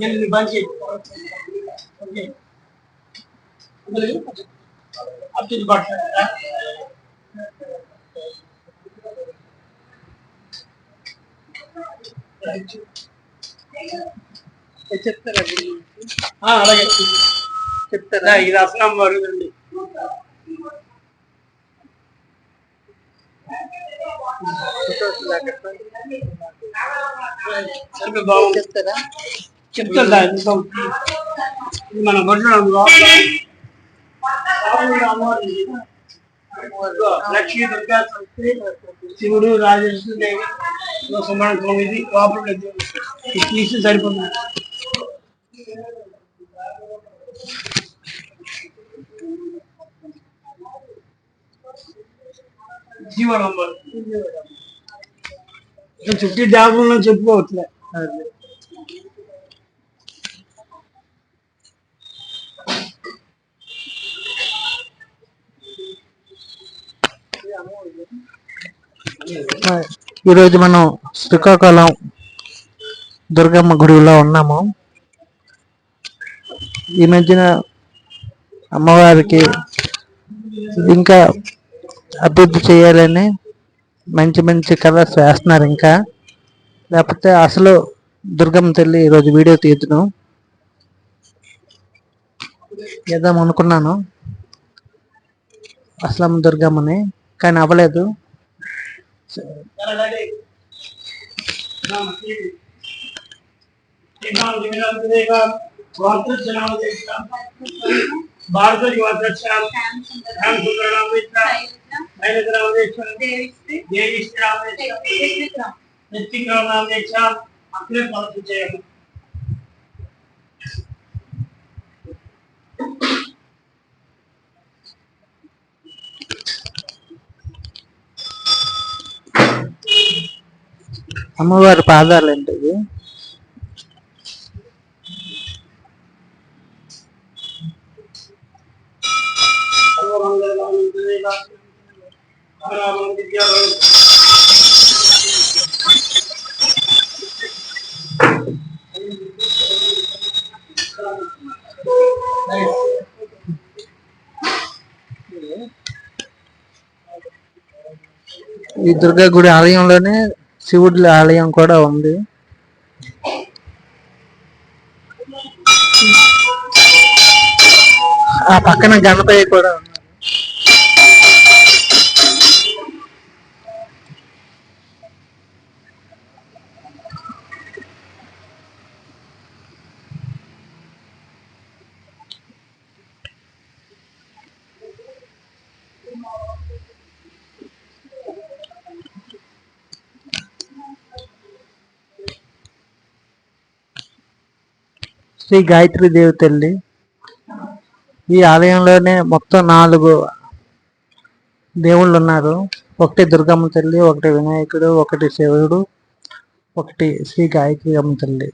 ఎనిమిది చెప్తారా అలాగే చెప్తారా? ఇది అసలు మరుగుదండి చెప్తుందా మన గొడ్లు లక్ష్మీ దుర్గా శివుడు రాజేశ్వరి దేవి సుమారు తొమ్మిది లోపల తీసి సరిపోతుంది జీవనంబర్ చుట్టూ డాబులను చెప్పుకోవట్లే ఈరోజు మనం శ్రీకాకుళం దుర్గమ్మ గుడిలో ఉన్నాము. ఈ మధ్యన అమ్మవారికి ఇంకా అభివృద్ధి చేయాలని మంచి మంచి కలర్స్ వేస్తున్నారు ఇంకా. లేకపోతే అసలు దుర్గమ్మ తల్లి ఈరోజు వీడియో తీద్దును చేద్దాం అనుకున్నాను. అస్లం దుర్గమ్మని కానీ అవ్వలేదు. భారతీ వద్దాం దేవి చేయాలి అమ్మవారి పాదాలు ఏంటి ఇవి ఈ దుర్గా గుడి ఆలయంలోనే శివుడి ఆలయం కూడా ఉంది. ఆ పక్కన గణపతి కూడా ఉంది. శ్రీ గాయత్రి దేవి తల్లి. ఈ ఆలయంలోనే మొత్తం నాలుగు దేవుళ్ళు ఉన్నారు ఒకటి దుర్గమ్మ తల్లి ఒకటి వినాయకుడు ఒకటి శివుడు ఒకటి శ్రీ గాయత్రి అమ్మ తల్లి.